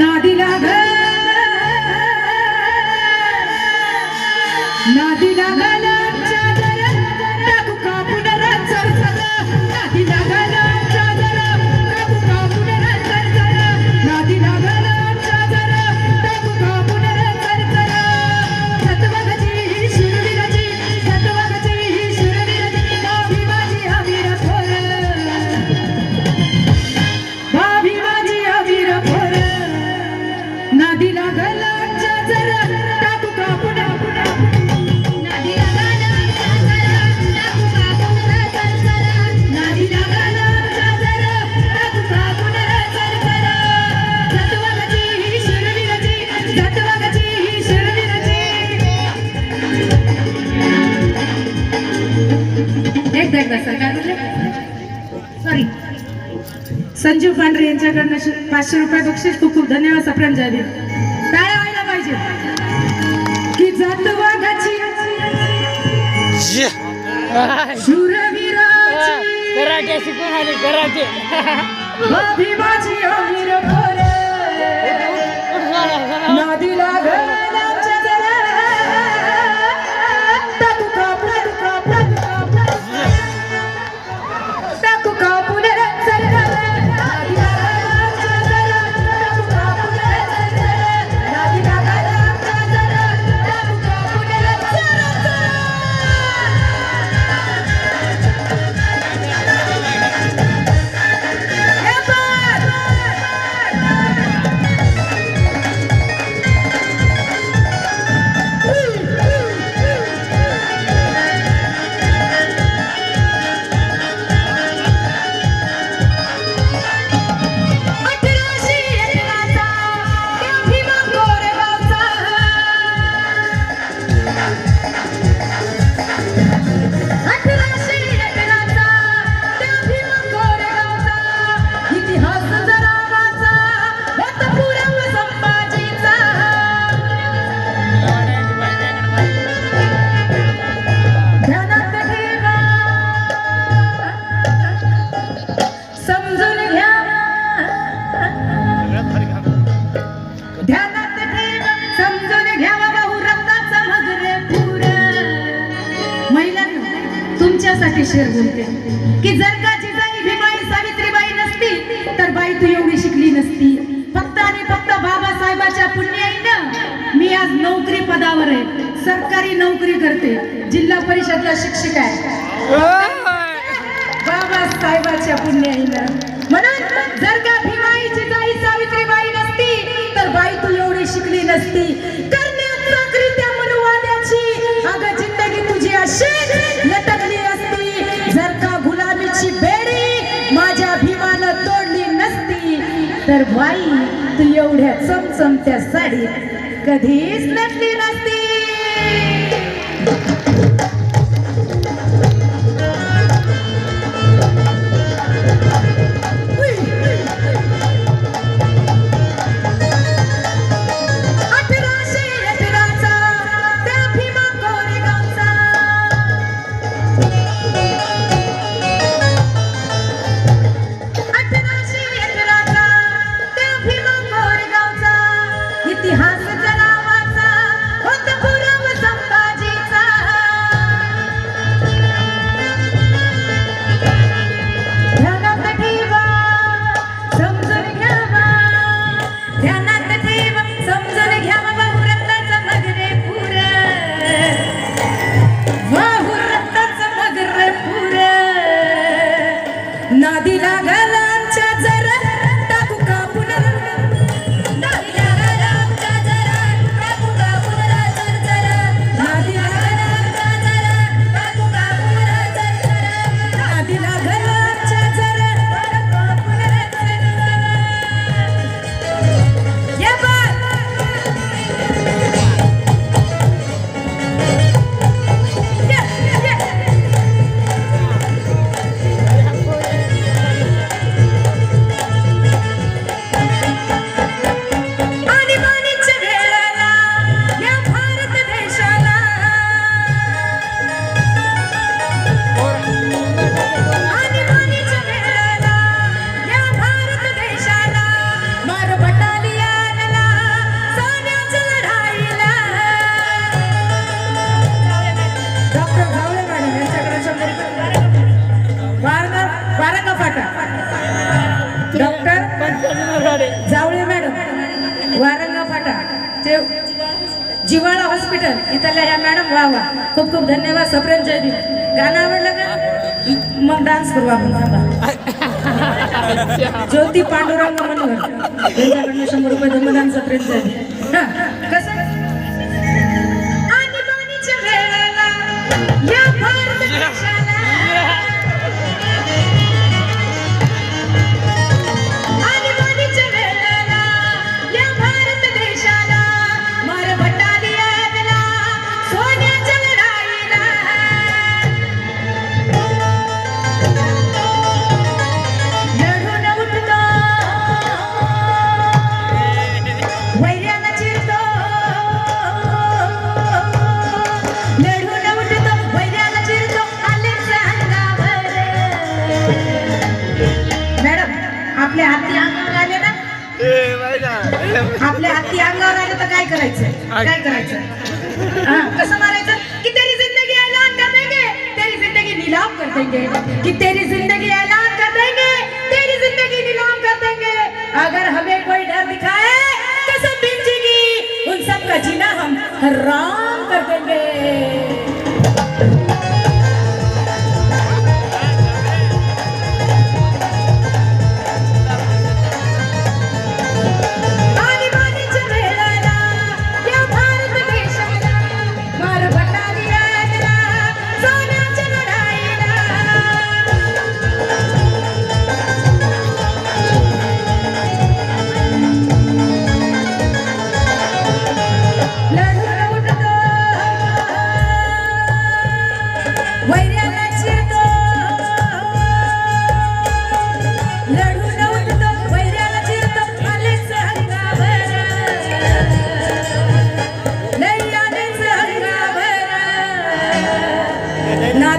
Nadi. Sanjeev पांढरे यांच्याकडनं पाचशे रुपये बक्षीस. खूप खूप धन्यवाद सप्रेम जाहीर काय व्हायला पाहिजे. की जात वाघाची शूरवीराची कराटे पुण्य येणार म्हणून जर का भीमाईची जाई सावित्रीबाई नसती तर बाई तू एवढी शिकली नसती. अगं जिंदगी तुझी अशी लटकली असती. जर का माझ्या भीमानं तोडली नसती तर बाई तू एवढ्या चमचमत्या साडीत कधीच नटली नाही ह्या मॅडम वा वा खूप खूप धन्यवाद सप्रेम जय भीम. गाणं आवडलं का? मग डान्स करू आपण ज्योती पांडुरंग मनोहर. त्यांच्याकडनं शंभर रुपये धन्यवाद सप्रेम जय नीलाम कर देंगे, कि तेरी ज़िंदगी ऐलान कर देंगे, तेरी ज़िंदगी नीलाम कर देंगे। अगर हमें कोई डर दिखाए, कसम की, उन सब का जीना हम हराम कर देंगे।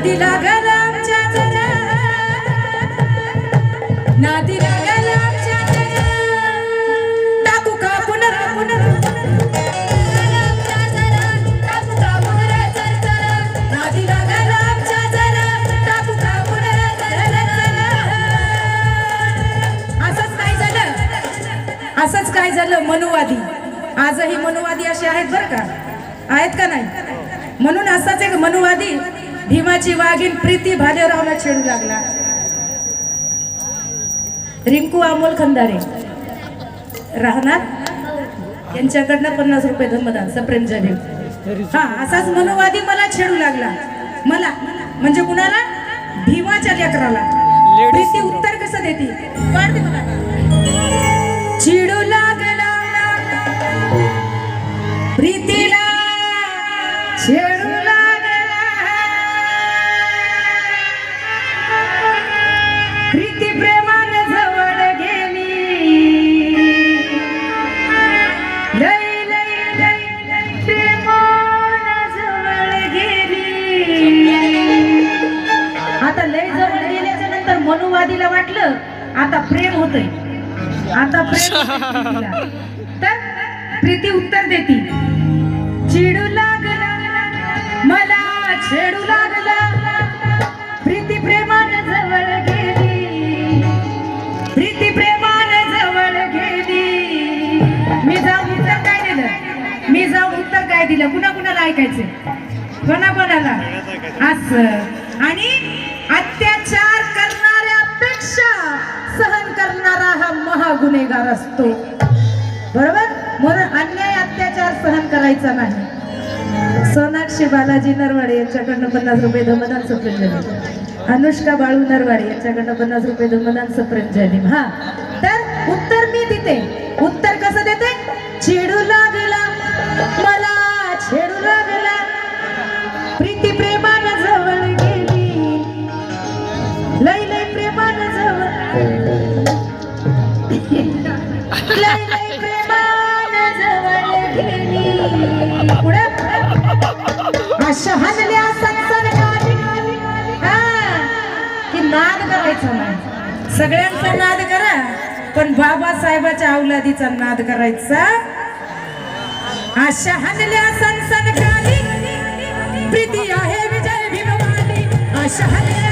नादी लागल आमच्या जरा. नादी लागल आमच्या टाकू का पुनरा पुनरा का पुनरा असंच काय झालं? असंच काय झालं मनुवादी? आजही मनुवादी असे आहेत बरं का? आहेत का नाही? म्हणून असाच एक मनुवादी भीमाची वाघीण प्रीती भालेरावला छेडू लागला. रिंकू अमोल खंदारे. राहणार? यांच्याकडनं पन्नास रुपये धमदान सप्रेम जबीर हा असाच मनोवादी मला छेडू लागला. मला म्हणजे कुणाला? भीमाच्या लेकराला. प्रीती उत्तर कसं देते? चिडू लागला. प्रीतीला छेडू नंतर मनुवादीला वाटलं आता प्रेम होतंय. आता प्रेम होतंय. तर प्रीती उत्तर देती. चिडू लागला मला छेडू लागला. प्रीती प्रेमाने जवळ गेली. प्रीती प्रेमाने जवळ गेली. मी जाऊन उत्तर काय दिलं? मी जाऊन उत्तर काय दिलं? कुणा कुणाला ऐकायचं कोणा कोणाला असं. आणि गुन्हेगार असतो. बरोबर? म्हणून अन्याय अत्याचार सहन करायचा नाही. सोनाक्षी बालाजी नरवाडे यांच्याकडनं पन्नास रुपये धमदान सप्रेम जलीम अनुष्का बाळू नरवाडे यांच्याकडनं पन्नास रुपये धमदान सप्रेम हा. तर उत्तर मी देते. उत्तर कसं देते? चिडूला अशा हनल्या सत्संगाने की नाद करायचा नाही. सगळ्यांचा नाद करा पण बाबासाहेबाच्या औलादीचा नाद करायचा. अशा हनल्या सनसनकाली प्रीती आहे विजय भीमवाली अशा हनल्या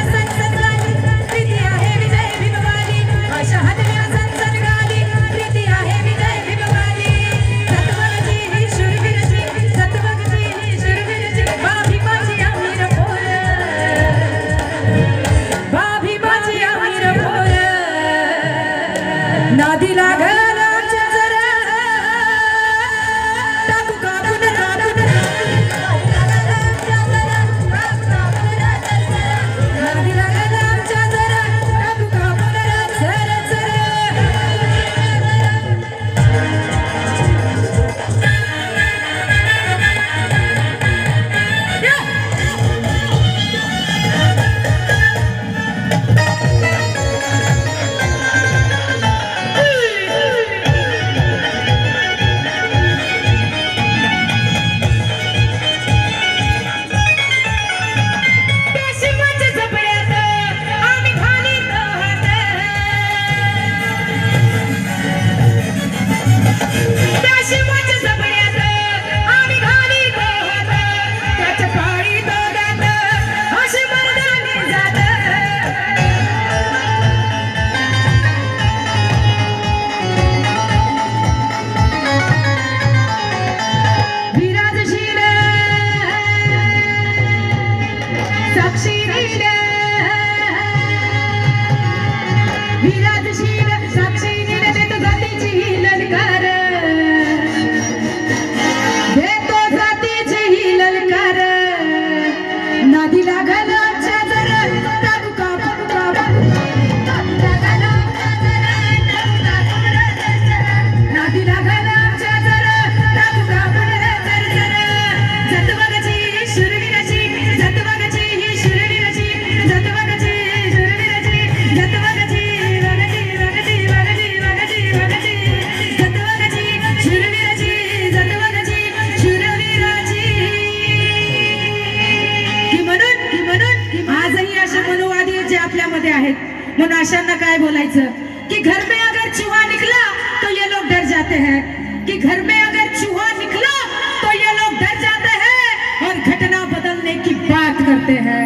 म्हणून अशांना काय बोलायचं? की घर में अगर चूहा निकला तो ये लोग डर जाते हैं. कि घर में अगर चूहा निकला तो ये लोग डर जाते हैं और घटना बदलने की बात करते हैं.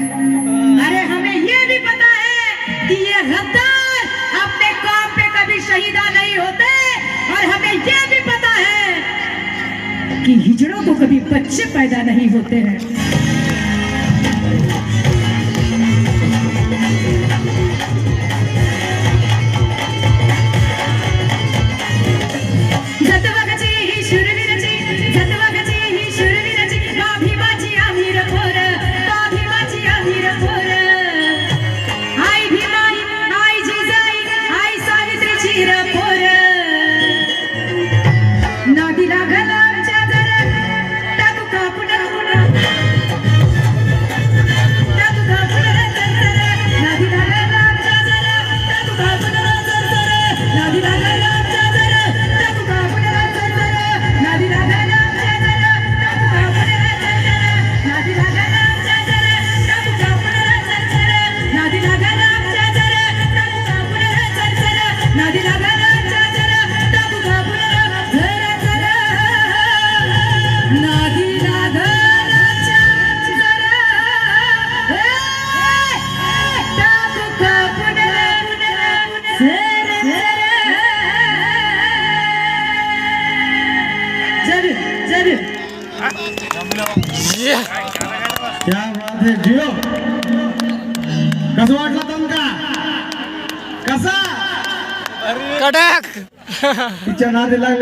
अरे, हमें ये भी पता है कि ये गद्दार अपने काम पे कभी शहीदा नहीं होते. और हमें ये भी पता है कि हिजड़ों को कभी बच्चे पैदा नहीं होते हैं. कडक तिच्या नादी लागले